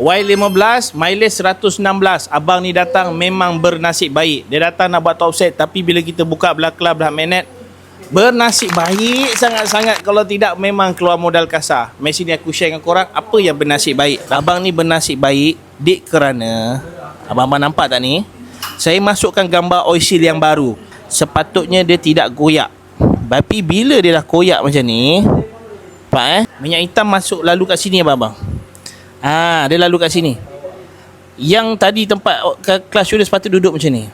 Y15 mileage 116 abang ni datang memang bernasib baik. Dia datang nak buat top set tapi bila kita buka belah club dah magnet bernasib baik sangat-sangat. Kalau tidak memang keluar modal kasar. Mesin ni aku share dengan korang apa yang bernasib baik? Abang ni bernasib baik dik kerana abang-abang nampak tak ni? Saya masukkan gambar oil seal yang baru. Sepatutnya dia tidak goyak. Tapi bila dia dah koyak macam ni Nampak eh Minyak hitam masuk lalu kat sini abang-abang Ah, dia lalu kat sini. Yang tadi tempat ke- kelas sudah sepatut duduk macam ni.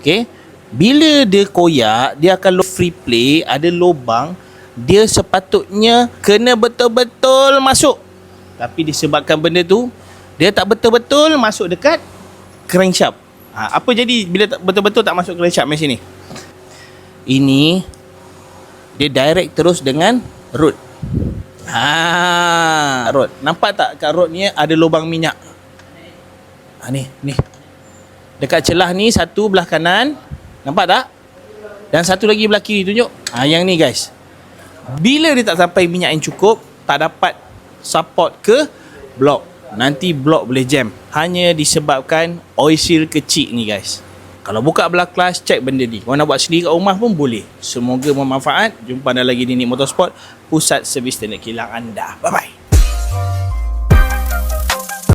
Okey. Bila dia koyak, dia akan low free play, ada lubang, dia sepatutnya kena betul-betul masuk. Tapi disebabkan benda tu, dia tak betul-betul masuk dekat crankshaft. Ha, apa jadi bila tak betul-betul tak masuk crankshaft macam ni? Ini dia direct terus dengan root. Ha, rod. Nampak tak kat rod ni ada lubang minyak? Ha ni, ni. Dekat celah ni satu belah kanan. Nampak tak? Dan satu lagi belah kiri tunjuk. Ha yang ni guys. Bila dia tak sampai minyak yang cukup, tak dapat support ke blok. Nanti blok boleh jam. Hanya disebabkan oil seal kecil ni guys. Kalau buka belah kelas, cek benda ni. Kalau nak buat sendiri kat rumah pun boleh. Semoga bermanfaat. Jumpa anda lagi di Nik Motorsport, pusat servis teknik kilang anda. Bye-bye.